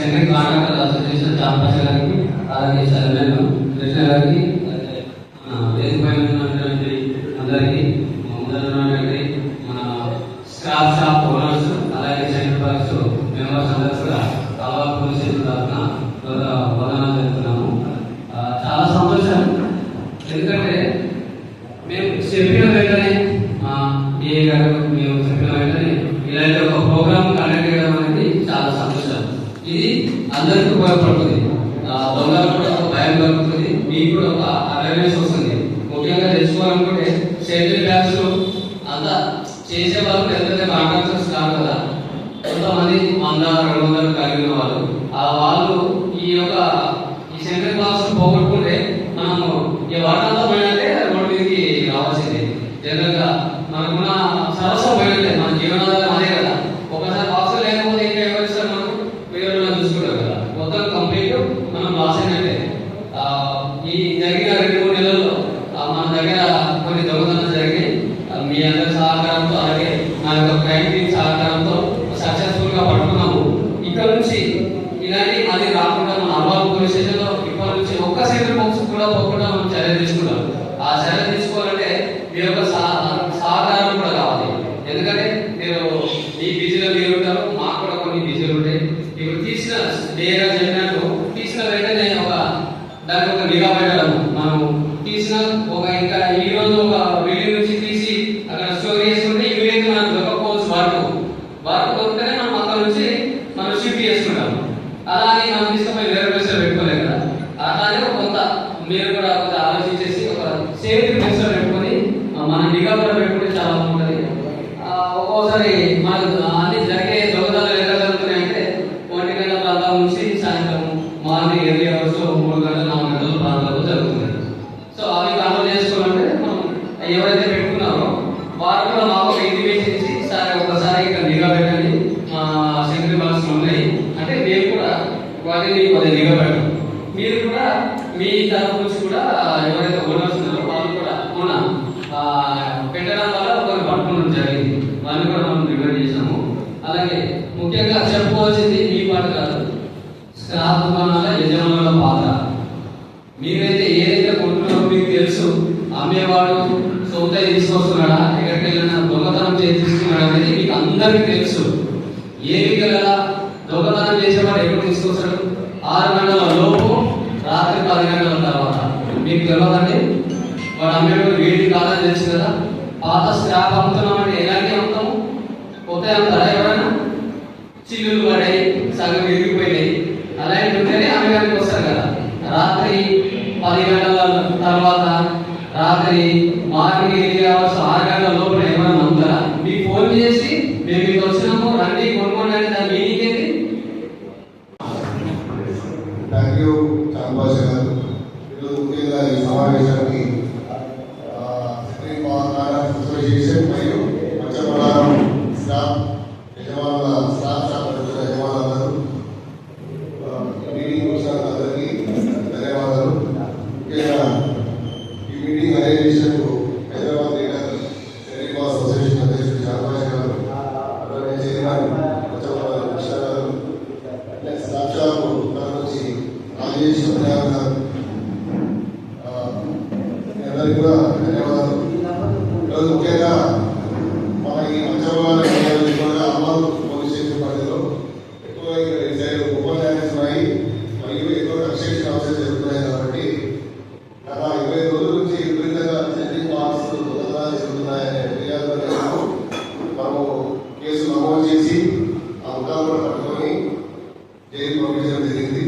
Central contractor association చాంపాష గారికి అలాగే చంద్రన్ కృష్ణ గారికి ఉన్నటువంటి అందరికీ ముందర ఉన్నటువంటి మన స్క్రాప్ షాప్ ఓనర్స్ అలాగే సెంట్రల్ పార్క్స్ మెంబర్స్ అందరూ కూడా కాలువ పోలీస్ స్టేషన్ తరఫున వందనాలు చెప్తున్నాము ఆ, చాలా సంతోషం ఎందుకంటే మేము చెప్పిన వెంటనే మా ఏ గారు మేము చెప్పిన వెంటనే ఇలాంటి ఒక ప్రోగ్రామ్ కండక్ట్ చేయడం అనేది చాలా సంతోషం ఇది అందరికీ ఉపయోగపడుతుంది ఆ, దొంగలకు కూడా మీకు కూడా ఒక అవేర్నెస్ వస్తుంది. ముఖ్యంగా తెలుసుకోవాలనుకుంటే సేఫ్టీ బ్యాగ్స్ అంతా చేసే వాళ్ళకి ఎంతైతే కాంట్రాక్టర్స్ కాదు కదా. కొంతమంది వంద రెండు వందలు కలిగిన వాళ్ళు. ఆ వాళ్ళు ఈ యొక్క ఈ సెంట్రల్ బాక్స్ పోగొట్టు మనము ఈ వాటంతా పోయినట్టే రోడ్డు మీదకి రావాల్సిందే జనరల్గా మనకున్న సరస్వం పోయినట్టే మన జీవనాధారం అదే కదా ఒకసారి బాక్స్ లేకపోతే ఇంకా ఎవరిస్తారు మనకు వేరే చూసుకుంటారు కదా మొత్తం కంప్లీట్ మనం లాస్ అయినట్టే ఆ, ఈ జరిగిన రెండు మూడు నెలల్లో ఆ, దగ్గర కొన్ని దొంగతనాలు జరిగాయి మీ అందరి సహకారంతో అలాగే నా యొక్క క్రైమ్ టీమ్ సహకారంతో సక్సెస్ఫుల్గా పట్టుకున్నాము ఇక్కడ నుంచి ఇలాంటి అది రాకుండా మన అలవాటు పోలీస్ స్టేషన్లో ఇప్పటి నుంచి ఒక్క సెకండ్ బాక్స్ కూడా పోకుండా మనం చర్య తీసుకున్నాం. ఆ చర్య తీసుకోవాలంటే మీ యొక్క సహ- సహకారం కూడా కావాలి ఎందుకంటే మీరు ఈ బిజీలో మీరు ఉంటారు మాకు కూడా కొన్ని బిజీలు ఉంటాయి ఇప్పుడు తీసిన డేగా చెప్పినట్టు తీసిన వెంటనే ఒక దానికి ఒక నిఘా పెట్టడం మనం తీసిన ఒక ఇంకా ఈ రోజు ఒక బిల్డింగ్ నుంచి తీసి అక్కడ స్టోర్ చేసుకుంటే ఇమీడియట్ మనకు దొరకపోవచ్చు వర్క్ వర్క్ దొరికితేనే మనం అక్కడ నుంచి మనం షిఫ్ట్ చేసుకుంటాం అలా అని మనం తీసుకుపోయి వేరే ప్లేస్లో పెట్టుకోలేం కదా అట్లానే ఒక కొంత మీరు కూడా కొంత ఆలోచించేసి ఒక సేఫ్టీ ప్లేస్లో పెట్టుకొని ఆ, మన నిఘా కూడా పెట్టుకుంటే చాలా బాగుంటుంది ఆ, ఒక్కోసారి మనకు అన్ని జరిగే ఎక్కడ జరుగుతున్నాయంటే ఒంటి గంటల ప్రాంతం నుంచి సాయంత్రం మార్నింగ్ ఎర్లీ అవర్స్ మూడు గంటల నాలుగు గంటల ప్రాంతాల్లో జరుగుతుంది సో అవి కంట్రోల్ చేసుకోవాలంటే మనం ఎవరైతే పెట్టుకున్నారో వారు కూడా మాకు ఇంటిమేషన్ ఇచ్చి ఒకసారి ఇక్కడ నిఘా పెట్టండి. మా సెంట్రల్ బాక్స్ ఉన్నాయి. అంటే మేము కూడా వాటిని కొద్దిగా నిఘా పెట్టాం మీరు కూడా మీ తరఫు నుంచి కూడా ఎవరైతే ఓనర్స్ ఉన్నారో వాళ్ళు కూడా ఉన్న ఆ, పెట్టడం వల్ల ఒకరు పట్టుకోవడం జరిగింది వాళ్ళని కూడా మనం రివైడ్ చేసాము అలాగే ముఖ్యంగా చెప్పుకోవాల్సింది మీ పాట కాదు. స్క్రాప్ దుకాణాల యజమానుల పాత్ర మీరైతే ఏదైతే కొంటున్నారో మీకు తెలుసు అమ్మేవాడు సొంత తీసుకొస్తున్నాడా ఎక్కడికి వెళ్ళినా దొంగతనం చేసి తీసుకున్నాడా అనేది మీకు అందరికీ తెలుసు. ఏమి గల దొంగతనం చేసేవాడు ఎప్పుడు తీసుకొస్తాడు? ఆరు గంటల లోపు రాత్రి పది గంటల తర్వాత. మీకు తెలియదండి వాడు అమ్మేవాడు వేడి కాదని తెలుసు కదా? పాత స్క్రాప్ పది గంటల తర్వాత రాత్రి మార్కెట్కి ఎనిమిది అవర్స్ ఆరు గంటల లోపల ఏమైనా నమ్ముతారా మీకు ఫోన్ చేసి మేము మీకు వచ్చినాము రండి కొనుక్కోండి అంటే దాని మీనింగ్ ఏంటి? థ్యాంక్ యూ చాంబాష గారు ఈరోజు ముఖ్యంగా ఈ సమావేశానికి ఆ, సుప్రీం కాంట్రాక్ట్ అసోసియేషన్ మరియు మత్స్యపడారం స్టాఫ్ యజమానుల స్టాఫ్ స్టాఫ్ అధికారుల యజమానులందరూ ఆ, ఈ మీటింగ్ వచ్చిన అందరికీ ధన్యవాదాలు ముఖ్యంగా ఈ meeting Hyderabad leader Srinivas association అధ్యక్షుడు చాంబాష గారు అలాగే గారు నుంచి రాజేష్ గారు. అందరికీ కూడా ధన్యవాదాలు. ఈరోజు ముఖ్యంగా మన ఈ మత్స్యపాలన కూడా అమలు పోలీస్ స్టేషన్ పరిధిలో ఎక్కువ ఇక్కడ ఈ సైడ్ ఉపన్యాసాలు ఉన్నాయి మరియు ఎక్కువ కన్స్ట్రక్షన్ ఆఫీసెస్ జరుగుతున్నాయి కాబట్టి గత ఇరవై రోజుల నుంచి విపరీతంగా సెంట్రింగ్ బాక్స్ దొంగతనాలు జరుగుతున్నాయనే ఫిర్యాదు మేరకు మనము కేసు నమోదు చేసి ఆ ముఖాలు కూడా పట్టుకొని జైలు పంపించడం జరిగింది.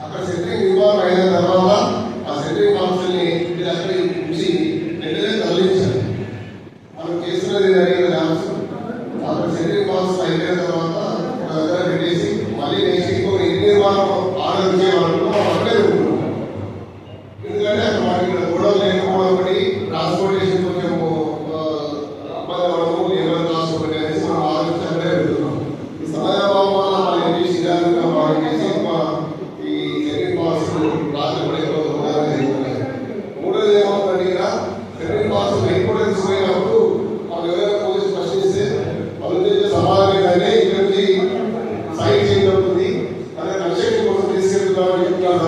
అక్కడ సెంట్రింగ్ అయిన తర్వాత ఆ సెంట్రింగ్ బాక్సుల్ని వీళ్ళు అక్కడ తరలించారు మనం చేస్తున్నది అక్కడ సెంట్రింగ్ బాక్స్ అయిపోయిన తర్వాత పెట్టేసి మళ్ళీ నెక్స్ట్ ఇంకో ఇంటి నిర్మాణం ఆర్డర్ చేయాలనుకున్నాం అక్కడే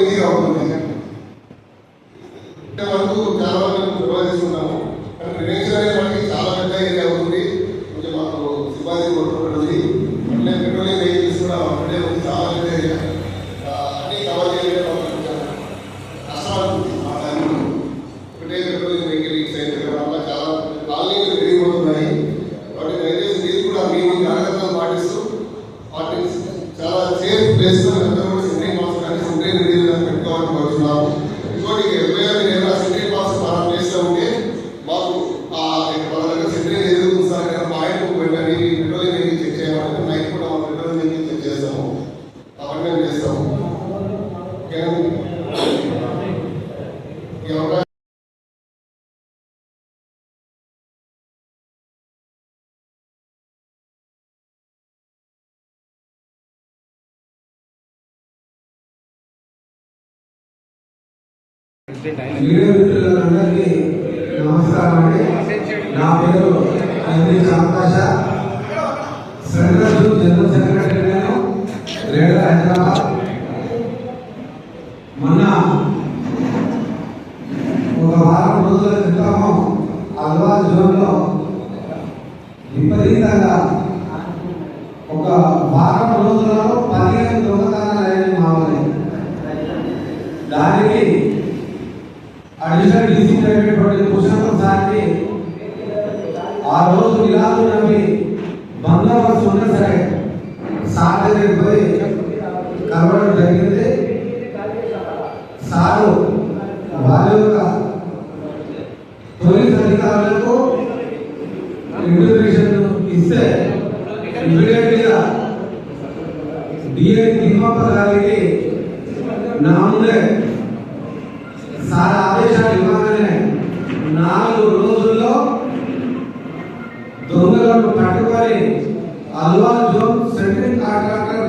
ఏది అవుతుంది అంటే వరకు నమస్కారం అండి నా పేరు సంతోష జనరల్ సెక్రటరీ నేను హైదరాబాద్ మొన్న ఒక వారం రోజుల క్రితము అల్వా జోన్లో విపరీతంగా ఒక వారం రోజులలో నేషనల్ డీసీ అయినటువంటి భూషణం సార్ని ఆ రోజు నిలాదు నమ్మి బందోబస్తు ఉన్నా సరే సార్ దగ్గరికి పోయి కలవడం జరిగింది సారు వారి యొక్క పోలీస్ అధికారులకు ఇంటర్వ్యూషన్ ఇస్తే ఇమీడియట్గా డిఏ దిమ్మప్ప గారికి నా ముందే సార్ ఆదేశాలు ఇవ్వగానే నాలుగు రోజుల్లో దొంగలను పట్టుకొని అల్వాల్ జోన్ సెంట్రింగ్ కాంట్రాక్టర్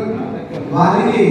వారికి